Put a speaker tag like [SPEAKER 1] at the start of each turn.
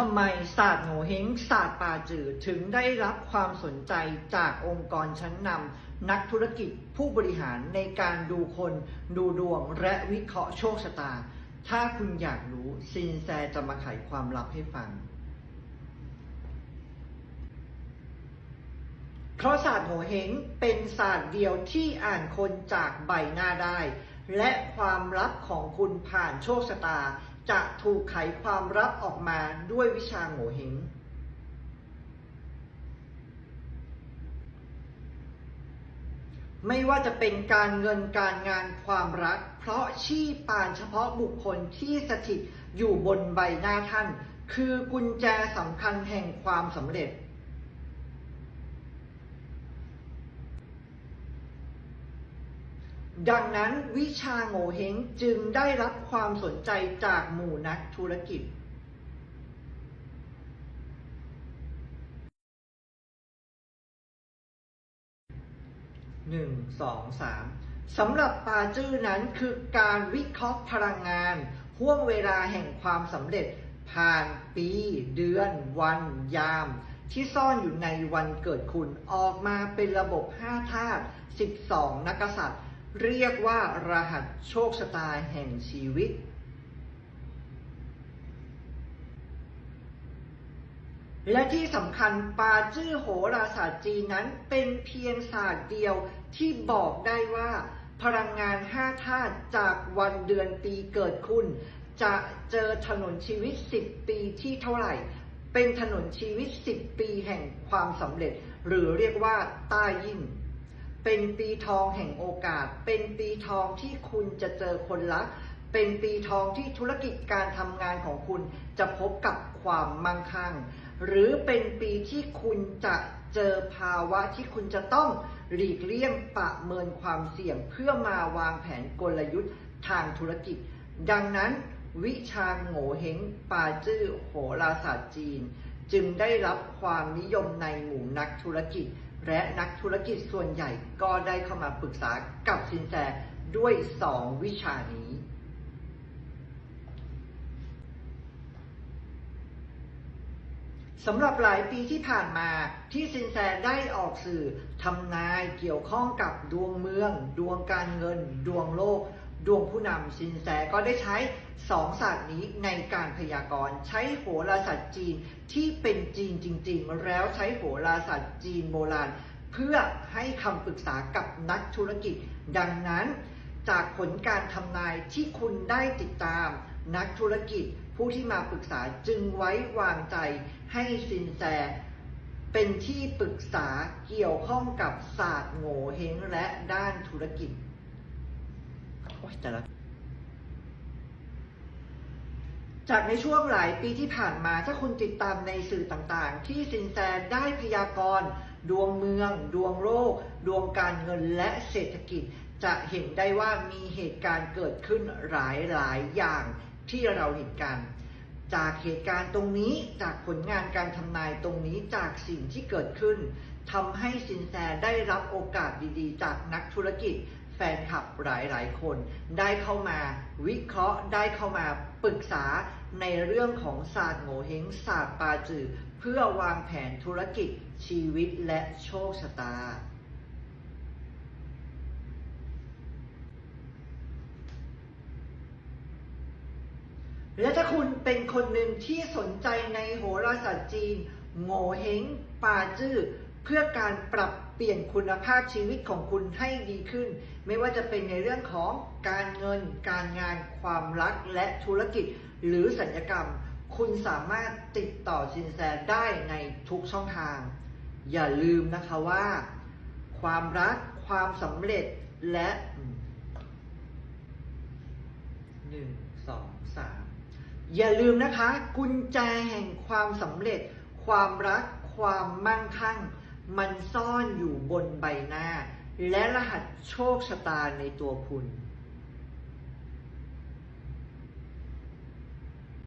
[SPEAKER 1] ทำไมศาสตร์โงเฮงศาสตร์ป่าจือถึงได้รับความสนใจจากองค์กรชั้นนำนักธุรกิจผู้บริหารในการดูคนดูดวงและวิเคราะห์โชคชะตา ถ้าคุณอยากรู้ซินแซจะมาไขความลับให้ฟัง เพราะศาสตร์โหเฮงเป็นศาสตร์เดียวที่อ่านคนจากใบหน้าได้ และความลับของคุณผ่านโชคชะตา จะถูกไขความลับออกมาด้วยวิชาโหเฮงไม่ว่าจะเป็นการเงินการงานความรัก เพราะชี้ปานเฉพาะบุคคลที่สถิตอยู่บนใบหน้าท่าน คือกุญแจสำคัญแห่งความสำเร็จ ดังนั้นวิชาโงเฮงจึงได้รับความสนใจจากหมู่นักธุรกิจหนึ่งสองสามสำหรับปาจื้อนั้นคือการวิเคราะห์พลังงานห่วงเวลาแห่งความสำเร็จผ่านปี เดือน วัน ยาม ที่ซ่อนอยู่ในวันเกิดคุณออกมาเป็นระบบ 5 ธาตุ 12 นักษัตริย์ เรียกว่ารหัสโชคชะตาแห่งชีวิต และที่สำคัญปาจื้อโหราศาสตร์จีนนั้นเป็นเพียงศาสตร์เดียวที่บอกได้ว่า พลังงานห้าธาตุจากวันเดือนปีเกิดคุณ จะเจอถนนชีวิต 10 ปีที่เท่าไหร่ เป็นถนนชีวิต 10 ปีแห่งความสำเร็จ หรือเรียกว่าต้ายิ่ง เป็นปีทองแห่งโอกาส เป็นปีทองที่คุณจะเจอคนรัก เป็นปีทองที่ธุรกิจการทำงานของคุณจะพบกับความมั่งคั่ง หรือเป็นปีที่คุณจะเจอภาวะที่คุณจะต้องหลีกเลี่ยงประเมินความเสี่ยงเพื่อมาวางแผนกลยุทธ์ทางธุรกิจ ดังนั้นวิชาโง่เฮงปาจื้อโหราศาสตร์จีน จึงได้รับความนิยมในหมู่นักธุรกิจ และนักธุรกิจส่วนใหญ่ก็ได้เข้ามาปรึกษากับสินแสด้วยสองวิชานี้สำหรับหลายปีที่ผ่านมาที่สินแสได้ออกสื่อทำนายเกี่ยวข้องกับดวงเมือง ดวงการเงิน ดวงโลก ดวงผู้นำสินแสก็ได้ใช้สองศาสตร์นี้ในการพยากรณ์ใช้โหราศาสตร์จีนที่เป็นจีนจริง ๆ แล้วใช้โหราศาสตร์จีนโบราณ เพื่อให้คำปรึกษากับนักธุรกิจ ดังนั้นจากผลการทำนายที่คุณได้ติดตาม นักธุรกิจผู้ที่มาปรึกษาจึงไว้วางใจให้สินแสเป็นที่ปรึกษาเกี่ยวข้องกับศาสตร์โง่เฮงและด้านธุรกิจ แต่ละจากในช่วงหลายปีที่ผ่านมาถ้าคุณติดตามในสื่อต่างๆ ที่สินแสได้พยากรณ์ดวงเมือง ดวงโลกดวงการเงินและเศรษฐกิจ จะเห็นได้ว่ามีเหตุการณ์เกิดขึ้นหลายๆอย่างที่เราเห็นกัน จากเหตุการณ์ตรงนี้จากผลงานการทำนายตรงนี้จากสิ่งที่เกิดขึ้นทำให้สินแสได้รับโอกาสดีๆ จากนักธุรกิจ แฟนคลับหลายๆ คนได้เข้ามาวิเคราะห์ได้เข้ามาปรึกษาในเรื่องของศาสตร์โงเฮงศาสตร์ปาจือ เพื่อวางแผนธุรกิจชีวิตและโชคชะตาและถ้าคุณเป็นคนหนึ่งที่สนใจในโหราศาสตร์จีน โง่เฮงปาจื้อ เพื่อการปรับเปลี่ยนคุณภาพชีวิตของคุณให้ดีขึ้น ไม่ว่าจะเป็นในเรื่องของการเงิน การงาน ความรัก และธุรกิจ หรือสัญญกรรม คุณสามารถติดต่อสินแสได้ในทุกช่องทาง อย่าลืมนะคะว่า ความรัก ความสำเร็จ และหนึ่งสองสามอย่าลืมนะคะ กุญแจแห่งความสำเร็จ ความรัก ความมั่งคั่ง มันซ่อนอยู่บนใบหน้า และรหัสโชคชะตาในตัวคุณ